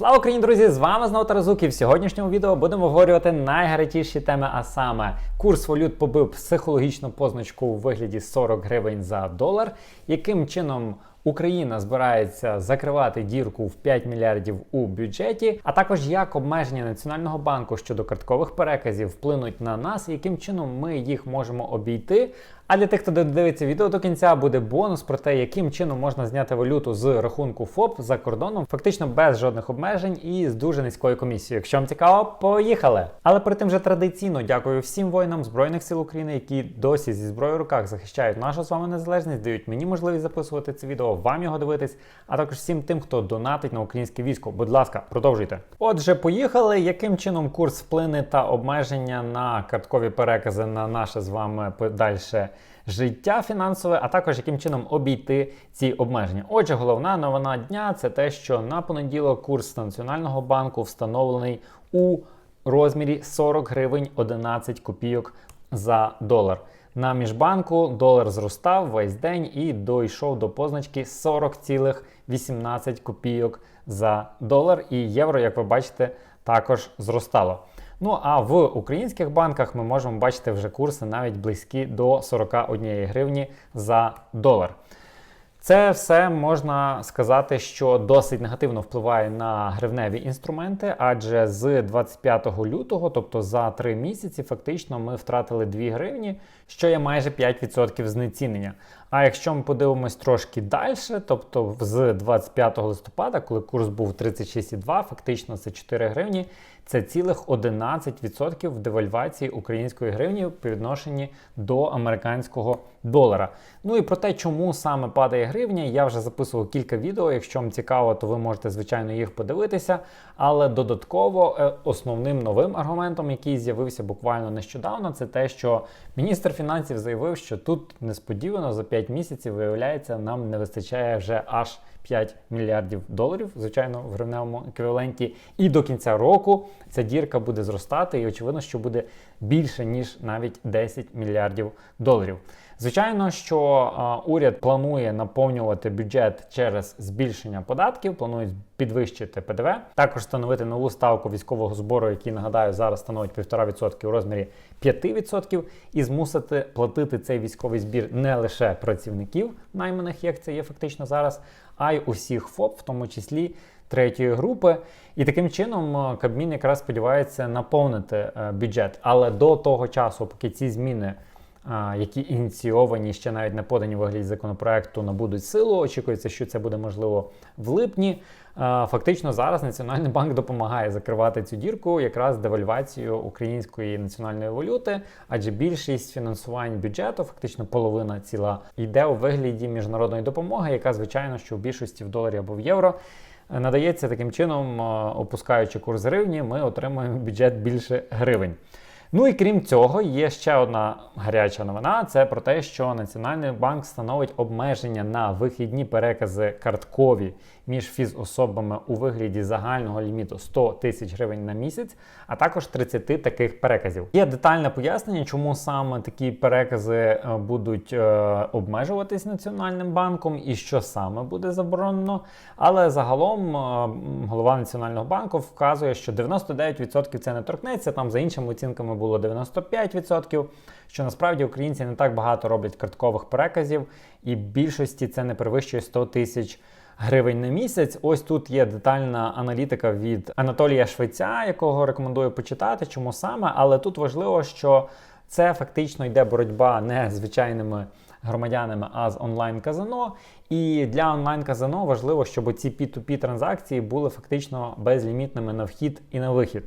Слава Україні, друзі! З вами знову Таразук і в сьогоднішньому відео будемо обговорювати найгарячіші теми, а саме курс валют побив психологічну позначку у вигляді 40 гривень за долар, яким чином Україна збирається закривати дірку в 5 мільярдів у бюджеті, а також як обмеження Національного банку щодо карткових переказів вплинуть на нас, яким чином ми їх можемо обійти. А для тих, хто дивиться відео до кінця, буде бонус про те, яким чином можна зняти валюту з рахунку ФОП за кордоном, фактично без жодних обмежень і з дуже низькою комісією. Якщо вам цікаво, поїхали! Але перед тим вже традиційно дякую всім воїнам Збройних сил України, які досі зі зброєю в руках захищають нашу з вами незалежність, дають мені можливість записувати це відео, вам його дивитись, а також всім тим, хто донатить на українське військо. Будь ласка, продовжуйте. Отже, поїхали. Яким чином курс вплине та обмеження на карткові перекази на наше з вами подальше життя фінансове, а також яким чином обійти ці обмеження. Отже, головна новина дня це те, що на понеділок курс Національного банку встановлений у розмірі 40 гривень 11 копійок за долар. На міжбанку долар зростав весь день і дійшов до позначки 40,18 копійок за долар. І євро, як ви бачите, також зростало. Ну а в українських банках ми можемо бачити вже курси навіть близькі до 41 гривні за долар. Це все можна сказати, що досить негативно впливає на гривневі інструменти, адже з 25 лютого, тобто за 3 місяці, фактично ми втратили 2 гривні, що є майже 5% знецінення. А якщо ми подивимось трошки далі, тобто з 25 листопада, коли курс був 36,2, фактично це 4 гривні, це цілих 11% девальвації української гривні по відношенні до американського долара. Ну і про те, чому саме падає гривня, я вже записував кілька відео. Якщо вам цікаво, то ви можете, звичайно, їх подивитися. Але додатково е, основним новим аргументом, який з'явився буквально нещодавно, це те, що міністр фінансів заявив, що тут несподівано за 5 місяців виявляється, нам не вистачає вже аж 5 мільярдів доларів, звичайно, в гривневому еквіваленті. І до кінця року ця дірка буде зростати, і очевидно, що буде більше ніж навіть 10 мільярдів доларів. Звичайно, що а, уряд планує наповнювати бюджет через збільшення податків, планують підвищити ПДВ, також встановити нову ставку військового збору, який нагадаю зараз становить 1,5% у розмірі 5%, і змусити платити цей військовий збір не лише працівників найманих, як це є фактично зараз, а й усіх ФОП, в тому числі третьої групи. І таким чином Кабмін якраз сподівається наповнити е, бюджет. Але до того часу, поки ці зміни які ініційовані ще навіть не подані вигляді законопроекту, набудуть силу. Очікується, що це буде можливо в липні. Фактично зараз Національний банк допомагає закривати цю дірку якраз девальвацією української національної валюти, адже більшість фінансувань бюджету, фактично половина ціла, йде у вигляді міжнародної допомоги, яка звичайно що в більшості в доларі або в євро. Надається таким чином, опускаючи курс гривні, ми отримуємо бюджет більше гривень. Ну і крім цього, є ще одна гаряча новина: це про те, що Національний банк встановить обмеження на вихідні перекази карткові між фізособами у вигляді загального ліміту 100 тисяч гривень на місяць, а також 30 таких переказів. Є детальне пояснення, чому саме такі перекази е, будуть е, обмежуватись Національним банком і що саме буде заборонено. Але загалом е, голова Національного банку вказує, що 99% це не торкнеться, там за іншими оцінками було 95%, що насправді українці не так багато роблять карткових переказів, і більшості це не перевищує 100 тисяч гривень на місяць. Ось тут є детальна аналітика від Анатолія Швеця, якого рекомендую почитати, чому саме. Але тут важливо, що це фактично йде боротьба не звичайними громадянами, а з онлайн-казино. І для онлайн-казино важливо, щоб ці P2P транзакції були фактично безлімітними на вхід і на вихід.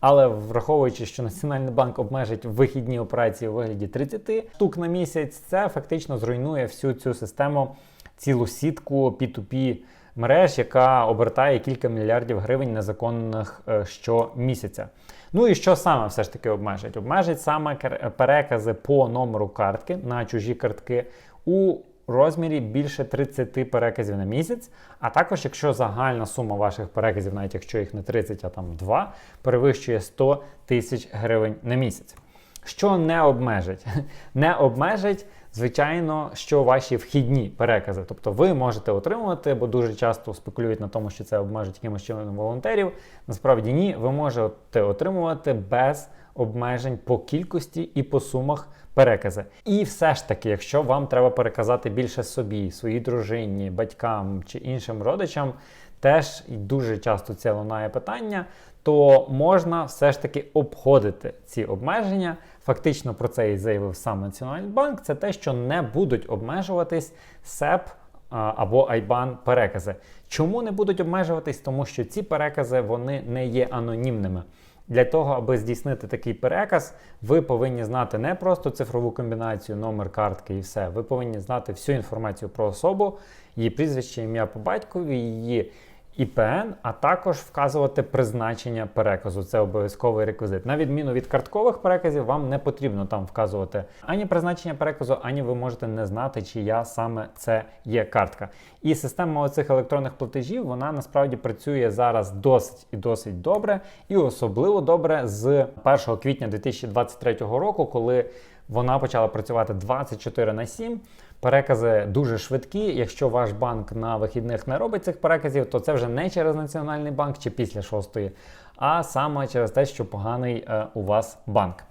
Але враховуючи, що Національний банк обмежить вихідні операції у вигляді 30 штук на місяць, це фактично зруйнує всю цю систему цілу сітку P2P мереж, яка обертає кілька мільярдів гривень незаконних е, щомісяця. Ну і що саме все ж таки обмежить? Обмежить саме перекази по номеру картки на чужі картки у розмірі більше 30 переказів на місяць. А також, якщо загальна сума ваших переказів, навіть якщо їх не 30, а там 2, перевищує 100 тисяч гривень на місяць. Що не обмежить? Не обмежить Звичайно, що ваші вхідні перекази, тобто ви можете отримувати, бо дуже часто спекулюють на тому, що це обмежить якимось чином волонтерів. Насправді ні, ви можете отримувати без обмежень по кількості і по сумах перекази. І все ж таки, якщо вам треба переказати більше собі, своїй дружині, батькам чи іншим родичам, теж дуже часто це лунає питання, то можна все ж таки обходити ці обмеження. Фактично про це і заявив сам Національний банк. Це те, що не будуть обмежуватись СЕП або IBAN перекази. Чому не будуть обмежуватись? Тому що ці перекази вони не є анонімними. Для того, аби здійснити такий переказ, ви повинні знати не просто цифрову комбінацію, номер картки і все. Ви повинні знати всю інформацію про особу, її прізвище, ім'я по батькові, її ІПН, а також вказувати призначення переказу. Це обов'язковий реквізит. На відміну від карткових переказів, вам не потрібно там вказувати ані призначення переказу, ані ви можете не знати, чия саме це є картка. І система оцих електронних платежів вона насправді працює зараз досить і досить добре, і особливо добре з 1 квітня 2023 року, коли вона почала працювати 24 на 7. Перекази дуже швидкі. Якщо ваш банк на вихідних не робить цих переказів, то це вже не через Національний банк чи після шостої, а саме через те, що поганий е, у вас банк.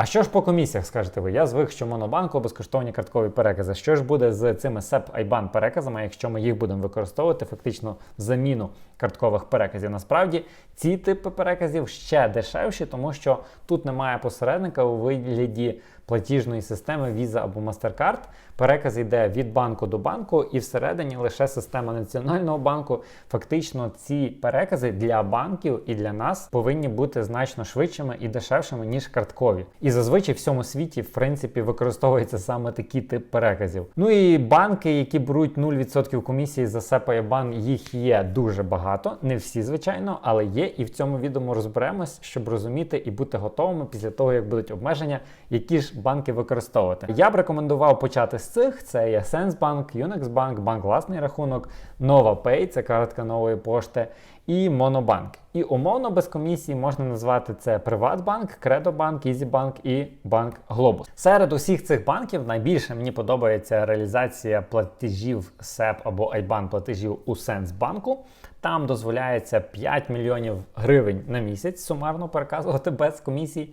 А що ж по комісіях, скажете ви? Я звик, що монобанку безкоштовні карткові перекази. Що ж буде з цими SEP IBAN переказами, якщо ми їх будемо використовувати фактично в заміну карткових переказів? Насправді ці типи переказів ще дешевші, тому що тут немає посередника у вигляді платіжної системи Visa або MasterCard. Переказ йде від банку до банку, і всередині лише система Національного банку. Фактично, ці перекази для банків і для нас повинні бути значно швидшими і дешевшими, ніж карткові. І зазвичай в всьому світі, в принципі, використовується саме такий тип переказів. Ну і банки, які беруть 0% комісії за SEPA бан, їх є дуже багато. Не всі, звичайно, але є. І в цьому відео ми розберемось, щоб розуміти і бути готовими після того, як будуть обмеження, які ж банки використовувати. Я б рекомендував почати з цих: це є Сенсбанк, Unexbank, банк власний рахунок, NovaPay, це картка нової пошти, і Монобанк. І умовно без комісії можна назвати це Приватбанк, Кредобанк, Ізібанк і Банк Глобус. Серед усіх цих банків найбільше мені подобається реалізація платежів SEP або IBAN платежів у Сенсбанку. Там дозволяється 5 мільйонів гривень на місяць сумарно переказувати без комісій.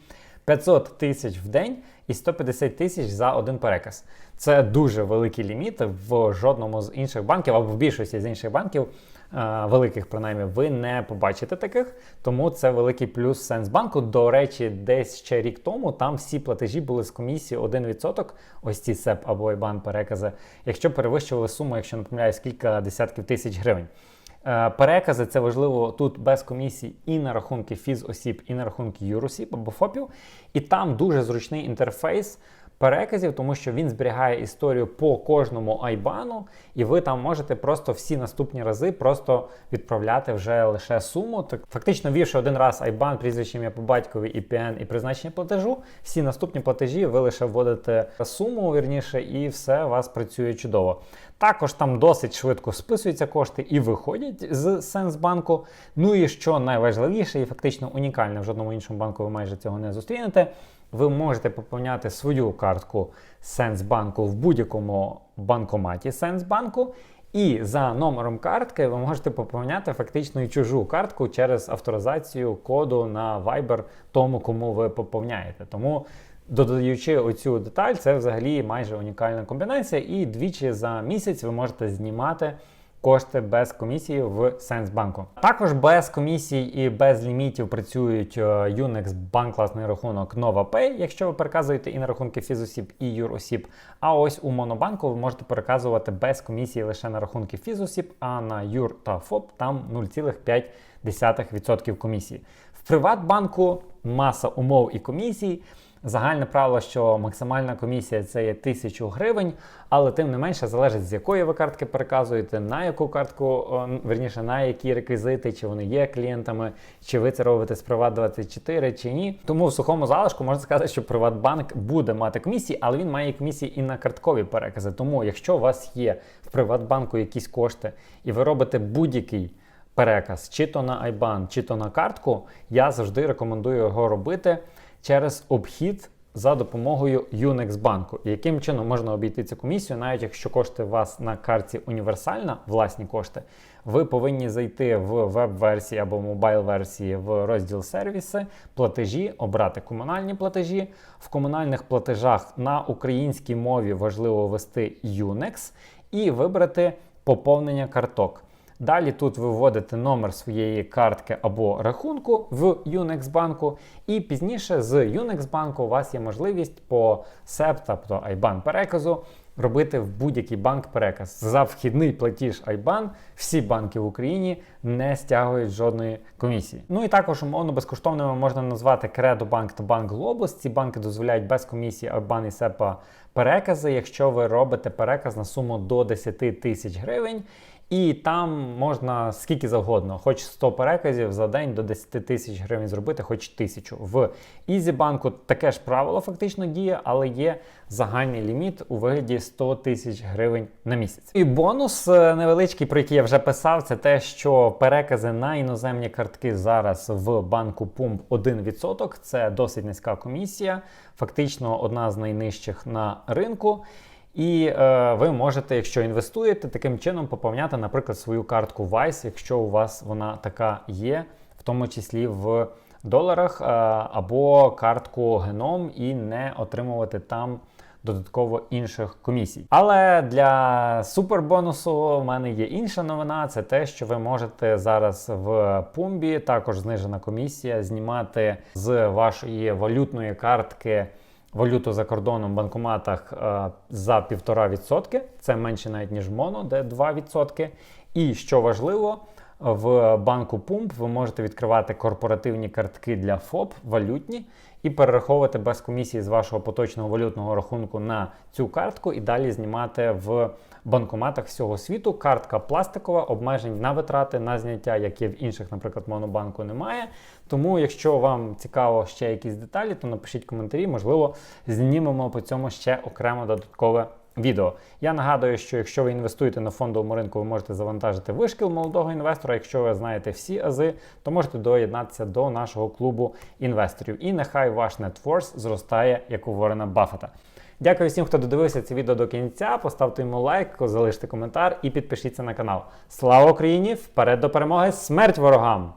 500 тисяч в день і 150 тисяч за один переказ. Це дуже великі ліміти в жодному з інших банків або в більшості з інших банків, е, великих принаймні, ви не побачите таких. Тому це великий плюс Сенсбанку. До речі, десь ще рік тому там всі платежі були з комісії 1%, ось ці СЕП або IBAN перекази, якщо перевищували суму, якщо не помиляюсь, кілька десятків тисяч гривень. Е, перекази це важливо тут без комісій і на рахунки фізосіб, і на рахунки юросіб або ФОПів. І там дуже зручний інтерфейс переказів, тому що він зберігає історію по кожному айбану, і ви там можете просто всі наступні рази просто відправляти вже лише суму. Так фактично, ввівши один раз айбан, прізвище ім'я по батькові, ІПН і призначення платежу, всі наступні платежі ви лише вводите суму, вірніше, і все у вас працює чудово. Також там досить швидко списуються кошти і виходять з Сенсбанку. Ну і що найважливіше, і фактично унікальне в жодному іншому банку ви майже цього не зустрінете. Ви можете поповняти свою картку Сенсбанку в будь-якому банкоматі Сенсбанку. І за номером картки ви можете поповняти фактично і чужу картку через авторизацію коду на Viber тому, кому ви поповняєте. Тому Додаючи оцю деталь, це взагалі майже унікальна комбінація, і двічі за місяць ви можете знімати кошти без комісії в Сенсбанку. Також без комісій і без лімітів працюють е, Unex банк класний рахунок NovaPay, якщо ви переказуєте і на рахунки фізосіб, і юросіб. А ось у Монобанку ви можете переказувати без комісії лише на рахунки фізосіб, а на юр та ФОП там 0,5% комісії. В Приватбанку маса умов і комісій. Загальне правило, що максимальна комісія це є 1000 гривень, але тим не менше залежить з якої ви картки переказуєте, на яку картку, верніше, на які реквізити, чи вони є клієнтами, чи ви це робите з Приват24 чи ні. Тому в сухому залишку можна сказати, що Приватбанк буде мати комісії, але він має комісії і на карткові перекази. Тому, якщо у вас є в Приватбанку якісь кошти, і ви робите будь-який переказ, чи то на IBAN, чи то на картку, я завжди рекомендую його робити через обхід за допомогою Unex банку. Яким чином можна обійти цю комісію, навіть якщо кошти у вас на карті універсальна, власні кошти, ви повинні зайти в веб-версії або мобайл-версії в розділ сервіси, платежі, обрати комунальні платежі. В комунальних платежах на українській мові важливо ввести Unex і вибрати поповнення карток. Далі тут ви вводите номер своєї картки або рахунку в Unex банку, і пізніше з Unex банку у вас є можливість по SEP, тобто IBAN переказу, робити в будь-який банк переказ. За вхідний платіж IBAN всі банки в Україні не стягують жодної комісії. Ну і також умовно безкоштовними можна назвати Кредобанк та Банк Глобус. Ці банки дозволяють без комісії IBAN і SEPA перекази, якщо ви робите переказ на суму до 10 тисяч гривень. І там можна скільки завгодно, хоч 100 переказів за день до 10 тисяч гривень зробити, хоч тисячу. В Ізібанку таке ж правило фактично діє, але є загальний ліміт у вигляді 100 тисяч гривень на місяць. І бонус е, невеличкий, про який я вже писав, це те, що перекази на іноземні картки зараз в банку Pump 1%. Це досить низька комісія, фактично одна з найнижчих на ринку. І е, ви можете, якщо інвестуєте, таким чином поповняти, наприклад, свою картку Vice, якщо у вас вона така є, в тому числі в доларах, е, або картку Genom і не отримувати там додатково інших комісій. Але для супербонусу в мене є інша новина: це те, що ви можете зараз в Пумбі, також знижена комісія, знімати з вашої валютної картки валюту за кордоном в банкоматах е, за 1,5%. Це менше навіть ніж моно, де 2%. І що важливо, в банку Пумп ви можете відкривати корпоративні картки для ФОП валютні і перераховувати без комісії з вашого поточного валютного рахунку на цю картку і далі знімати в банкоматах всього світу. Картка пластикова, обмежень на витрати, на зняття, які в інших, наприклад, монобанку немає. Тому, якщо вам цікаво ще якісь деталі, то напишіть коментарі, можливо, знімемо по цьому ще окремо додаткове. Відео. Я нагадую, що якщо ви інвестуєте на фондовому ринку, ви можете завантажити вишкіл молодого інвестора. Якщо ви знаєте всі ази, то можете доєднатися до нашого клубу інвесторів. І нехай ваш нетворс зростає, як у Ворена Баффета. Дякую всім, хто додивився це відео до кінця. Поставте йому лайк, залиште коментар і підпишіться на канал. Слава Україні! Вперед до перемоги! Смерть ворогам!